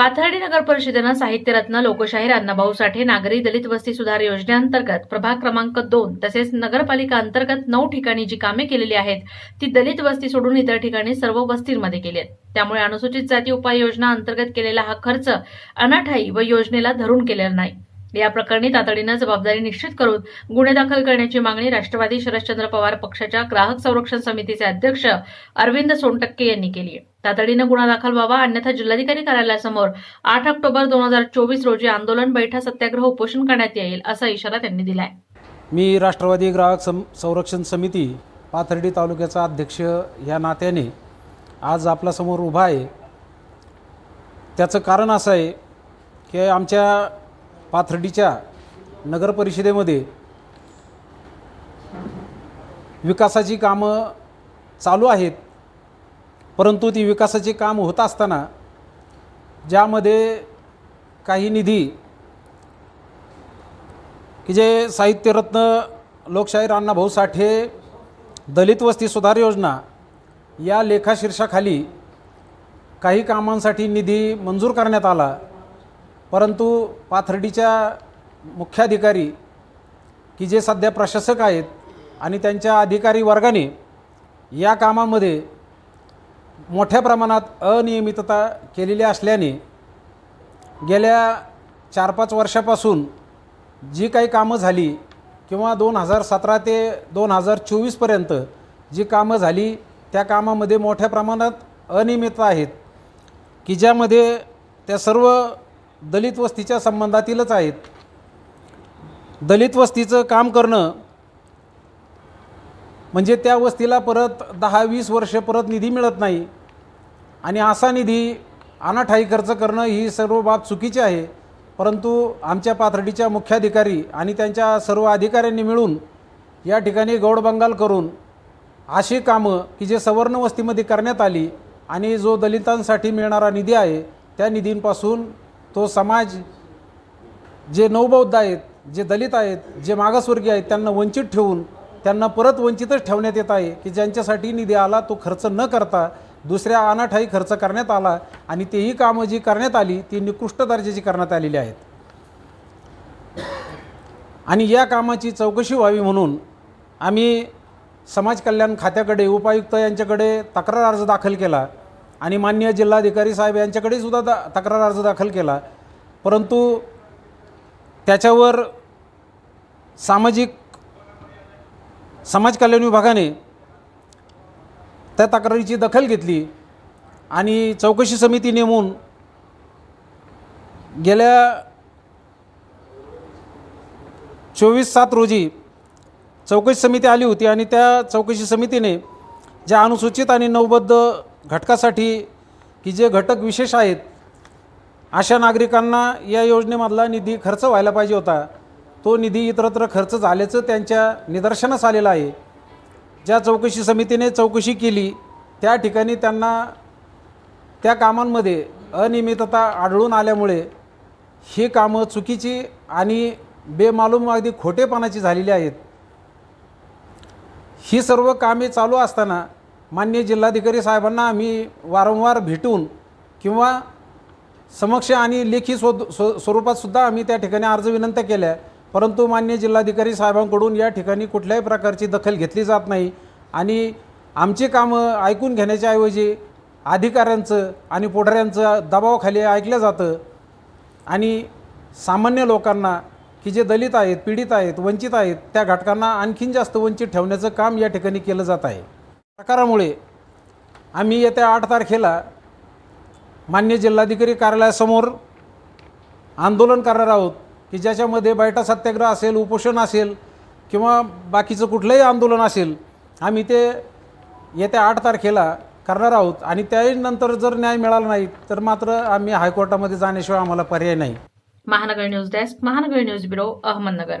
पाथर्डी नगर परिषदेनं साहित्यरत्न लोकशाहीर अण्णाभाऊ साठे नागरी दलित वस्ती सुधार योजनेअंतर्गत प्रभाग क्रमांक दोन तसेच नगरपालिका अंतर्गत नऊ ठिकाणी जी कामे केलेली आहेत ती दलित वस्ती सोडून इतर ठिकाणी सर्व वस्तींमध्ये केली आहेत. त्यामुळे अनुसूचित जाती उपाययोजना अंतर्गत केलेला हा खर्च अनाठाई व योजनेला धरून केलेला नाही. या प्रकरणी तातडीनं जबाबदारी निश्चित करून गुन्हे दाखल करण्याची मागणी राष्ट्रवादी शरदचंद्र पवार पक्षाच्या ग्राहक संरक्षण समितीचे अध्यक्ष अरविंद सोनटक्के यांनी केली आहे. तातडीनं गुन्हा दाखल व्हावा अन्यथा जिल्हाधिकारी कार्यालयासमोर आठ ऑक्टोबर दोन हजार चोवीस रोजी आंदोलन बैठा सत्याग्रह उपोषण करण्यात येईल असा इशारा त्यांनी दिलाय. मी राष्ट्रवादी ग्राहक सं संरक्षण समिती पाथर्डी तालुक्याचा अध्यक्ष या नात्याने आज आपल्यासमोर उभा आहे. त्याचं कारण असं आहे की आमच्या पाथर्डीच्या नगरपरिषदेमध्ये विकासाची कामं चालू आहेत परंतु ती विकासाची काम होत असताना ज्यामध्ये काही निधी की जे साहित्यरत्न लोकशाहीर अण्णाभाऊ साठे दलित वस्ती सुधार योजना या लेखाशीर्षाखाली काही कामांसाठी निधी मंजूर करण्यात आला. परंतु पाथर्डीच्या मुख्याधिकारी की जे सध्या प्रशासक आहेत आणि त्यांच्या अधिकारी वर्गाने या कामामध्ये मोठ्या प्रमाणात अनियमितता केलेली असल्याने गेल्या चार पाच वर्षापासून जी काही कामं झाली किंवा दोन हजार सतरा ते दोन हजार चोवीसपर्यंत जी कामं झाली त्या कामामध्ये मोठ्या प्रमाणात अनियमितता आहेत की ज्यामध्ये त्या सर्व दलित वस्तीच्या संबंधातीलच आहेत. दलित वस्तीचं काम करणं म्हणजे त्या वस्तीला परत दहा वीस वर्ष परत निधी मिळत नाही. आणि असा निधी अनाठाई खर्च करणं ही सर्व बाब चुकीची आहे. परंतु आमच्या पाथर्डीच्या मुख्याधिकारी आणि त्यांच्या सर्व अधिकाऱ्यांनी मिळून या ठिकाणी गौडबंगाल करून अशी कामं की जे सवर्ण वस्तीमध्ये करण्यात आली आणि जो दलितांसाठी मिळणारा निधी आहे त्या निधींपासून तो समाज जे नवबौद्ध आहेत जे दलित आहेत जे मागासवर्गीय आहेत त्यांना वंचित ठेवून त्यांना परत वंचितच ठेवण्यात येत आहे की ज्यांच्यासाठी निधी आला तो खर्च न करता दुसऱ्या अनाठाई खर्च करण्यात आला आणि तेही कामं जी करण्यात आली ती निकृष्ट दर्जाची करण्यात आलेली आहेत. आणि या कामाची चौकशी व्हावी म्हणून आम्ही समाज कल्याण खात्याकडे उपायुक्त यांच्याकडे तक्रार अर्ज दाखल केला. आणि मान्य जिल्हाधिकारी साहेब यांच्याकडे सुद्धा दा तक्रार अर्ज दाखल केला. परंतु त्याच्यावर सामाजिक समाज कल्याण विभागाने त्या तक्रारीची दखल घेतली आणि चौकशी समिती नेमून गेल्या चोवीस सात रोजी चौकशी समिती आली होती आणि त्या चौकशी समितीने ज्या अनुसूचित आणि नवबद्ध घटकासाठी की जे घटक विशेष आहेत अशा नागरिकांना या योजनेमधला निधी खर्च व्हायला पाहिजे होता. तो निधी इतरत्र खर्च झाल्याचं त्यांच्या निदर्शनास आलेलं आहे. ज्या चौकशी समितीने चौकशी केली त्या ठिकाणी त्यांना त्या कामांमध्ये अनियमितता आढळून आल्यामुळे ही कामं चुकीची आणि बेमालूम अगदी खोटेपणाची झालेली आहेत. ही सर्व कामे चालू असताना मान्य जिल्हाधिकारी साहेबांना आम्ही वारंवार भेटून किंवा समक्ष आणि लेखी स्व स्व स्वरूपातसुद्धा आम्ही त्या ठिकाणी अर्ज विनंत्या केल्या. परंतु मान्य जिल्हाधिकारी साहेबांकडून या ठिकाणी कुठल्याही प्रकारची दखल घेतली जात नाही. आणि आमची कामं ऐकून घेण्याच्या ऐवजी अधिकाऱ्यांचं आणि पुढाऱ्यांचं दबावाखाली ऐकलं जातं. आणि सामान्य लोकांना की जे दलित आहेत पीडित आहेत वंचित आहेत त्या घटकांना आणखीन जास्त वंचित ठेवण्याचं काम या ठिकाणी केलं जात आहे. प्रकारामुळे आम्ही येत्या आठ तारखेला मान्य जिल्हाधिकारी कार्यालयासमोर आंदोलन करणार आहोत की ज्याच्यामध्ये बैठा सत्याग्रह असेल उपोषण असेल किंवा बाकीचं कुठलंही आंदोलन असेल आम्ही ते येत्या आठ तारखेला करणार आहोत. आणि त्याही नंतर जर न्याय मिळाला नाही तर मात्र आम्ही हायकोर्टामध्ये जाण्याशिवाय आम्हाला पर्याय नाही. Mahanagar news desk Mahanagar news bureau Ahmednagar.